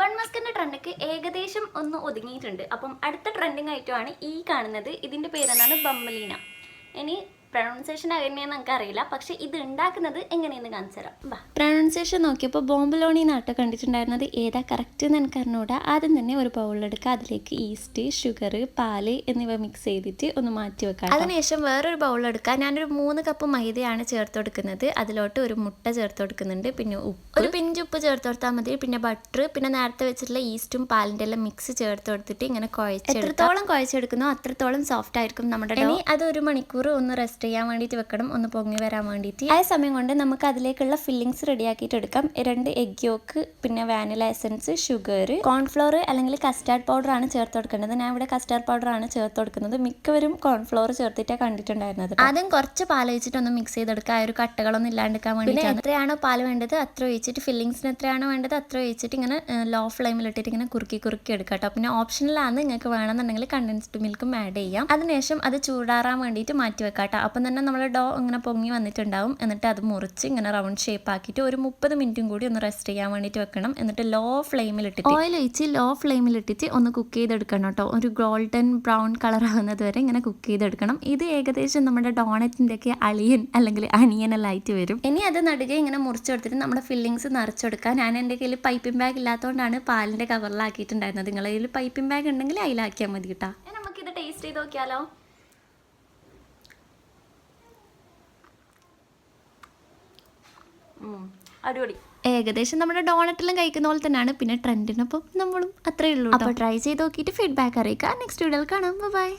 Bun മസ്കിന്റെ ട്രെൻഡൊക്കെ ഏകദേശം ഒന്ന് ഒതുങ്ങിയിട്ടുണ്ട്. അപ്പം അടുത്ത ട്രെൻഡിങ് ആയിട്ടുമാണ് ഈ കാണുന്നത്. ഇതിന്റെ പേരെന്നാണ് ബമ്മലീന ഇനി പ്രൊണൗൺസിയേഷൻ എങ്ങനെയാണെന്ന് നമുക്ക് അറിയില്ല പക്ഷെ ഇത് ഉണ്ടാക്കുന്നത് എങ്ങനെയെന്ന് കാണിച്ചു തരാം. പ്രൊണൗൺസിയേഷൻ നോക്കിയപ്പോൾ ബോംബലോണി നാട്ടം കണ്ടിട്ടുണ്ടായിരുന്നത് ഏതാ? കറക്റ്റ് എന്ന് എനിക്ക് അറിഞ്ഞൂടാ. ആദ്യം തന്നെ ഒരു ബൗളിലെടുക്കുക അതിലേക്ക് ഈസ്റ്റ് ഷുഗർ പാൽ എന്നിവ മിക്സ് ചെയ്തിട്ട് ഒന്ന് മാറ്റി വെക്കാം അതിനുശേഷം വേറൊരു ബൗളിലെടുക്കുക ഞാനൊരു മൂന്ന് കപ്പ് മൈദയാണ് ചേർത്ത് കൊടുക്കുന്നത്. അതിലോട്ട് ഒരു മുട്ട ചേർത്ത് കൊടുക്കുന്നുണ്ട്. പിന്നെ ഉപ്പ്. ഒരു പിഞ്ച് ഉപ്പ് ചേർത്ത് കൊടുത്താൽ മതി. പിന്നെ ബട്ടർ പിന്നെ നേരത്തെ വെച്ചിട്ടുള്ള ഈസ്റ്റും പാലിന്റെ എല്ലാം മിക്സ് ചേർത്ത് കൊടുത്തിട്ട് ഇങ്ങനെ കുഴച്ചെടുക്കുക. എത്രത്തോളം കുഴച്ചെടുക്കുന്നോ അത്രത്തോളം സോഫ്റ്റ് ആയിരിക്കും നമ്മുടെ അത് ഒരു മണിക്കൂർ ഒന്ന് റെസ്റ്റ് ചെയ്യാൻ വേണ്ടിയിട്ട് വെക്കണം ഒന്ന് പൊങ്ങി വരാൻ വേണ്ടിയിട്ട്. ആ സമയം കൊണ്ട് നമുക്ക് അതിലേക്കുള്ള ഫില്ലിങ്സ് റെഡിയാക്കിയിട്ട് എടുക്കാം. രണ്ട് എഗ് യോക്ക് പിന്നെ വാനില എസൻസ് ഷുഗർ കോൺഫ്ലോർ അല്ലെങ്കിൽ കസ്റ്റാർഡ് പൗഡർ ആണ് ചേർത്ത് കൊടുക്കേണ്ടത്. ഞാൻ ഇവിടെ കസ്റ്റാർഡ് പൗഡർ ആണ് ചേർത്ത് കൊടുക്കുന്നത്. മിക്കവരും കോൺഫ്ലോർ ചേർത്തിട്ടാണ് കണ്ടിട്ടുണ്ടായിരുന്നത് ആദ്യം കുറച്ച് പാൽ ഒഴിച്ചിട്ടൊന്ന് മിക്സ് ചെയ്തെടുക്കുക ആ ഒരു കട്ടകളൊന്നും ഇല്ലാണ്ടിരിക്കാൻ വേണ്ടി എത്രയാണോ പാൽ വേണ്ടത് അത്ര ഒഴിച്ചിട്ട് ഫില്ലിങ്സിന് എത്രയാണോ വേണ്ടത് അത്ര ഒഴിച്ചിട്ട് ഇങ്ങനെ ലോ ഫ്ലെയിമിൽ ഇട്ടിട്ട് ഇങ്ങനെ കുറുക്കി കുറുക്കി എടുക്കുക കേട്ടോ പിന്നെ ഓപ്ഷനിലാണ് നിങ്ങൾക്ക് വേണമെന്നുണ്ടെങ്കിൽ കണ്ടൻസ്ഡ് മിൽക്കും ആഡ് ചെയ്യാം. അതിനുശേഷം അത് ചൂടാറാൻ വേണ്ടിയിട്ട് മാറ്റി വെക്കാം കേട്ടോ അപ്പം തന്നെ നമ്മൾ ഡോ ഇങ്ങനെ പൊങ്ങി വന്നിട്ടുണ്ടാവും. എന്നിട്ട് അത് മുറിച്ച് ഇങ്ങനെ റൗണ്ട് ഷേപ്പ് ആക്കിയിട്ട് ഒരു മുപ്പത് മിനിറ്റും കൂടി ഒന്ന് റെസ്റ്റ് ചെയ്യാൻ വേണ്ടിയിട്ട് വെക്കണം. എന്നിട്ട് ലോ ഫ്ലെയിമിൽ ഇട്ടിട്ട് ഓയിൽ ഒഴിച്ച് ലോ ഫ്ലെയിമിൽ ഇട്ടിട്ട് ഒന്ന് കുക്ക് ചെയ്തെടുക്കണം കേട്ടോ. ഒരു ഗോൾഡൻ ബ്രൗൺ കളർ ആകുന്നത് വരെ ഇങ്ങനെ കുക്ക് ചെയ്തെടുക്കണം. ഇത് ഏകദേശം നമ്മുടെ ഡോണറ്റിന്റെ ഒക്കെ അളിയൻ അല്ലെങ്കിൽ അനിയനെല്ലാം ആയിട്ട് വരും. ഇനി അത് നടുകെ ഇങ്ങനെ മുറിച്ചെടുത്തിട്ട് നമ്മുടെ ഫില്ലിങ്സ് നിറച്ചെടുക്കാം ഞാൻ എന്റെ കയ്യിൽ പൈപ്പിംഗ് ബാഗ് ഇല്ലാത്തതുകൊണ്ടാണ് പാലിന്റെ കവറിലാക്കിയിട്ടുണ്ടായിരുന്നത് നിങ്ങളുടെ കയ്യിൽ പൈപ്പിംഗ് ബാഗ് ഉണ്ടെങ്കിൽ അതിലാക്കിയാൽ മതി കേട്ടോ. നമുക്കിത് ടേസ്റ്റ് ചെയ്ത് നോക്കിയാലോ? അടിപൊളി. ഏകദേശം നമ്മുടെ ഡോണറ്റിലും കഴിക്കുന്ന പോലെ തന്നെയാണ്. പിന്നെ ട്രെൻഡിനൊപ്പം നമ്മളും അത്രയേ ഉള്ളൂ അപ്പോൾ ട്രൈ ചെയ്ത് നോക്കിയിട്ട് ഫീഡ്ബാക്ക് അറിയിക്കാം നെക്സ്റ്റ് വീഡിയോയിൽ കാണാം. ബൈ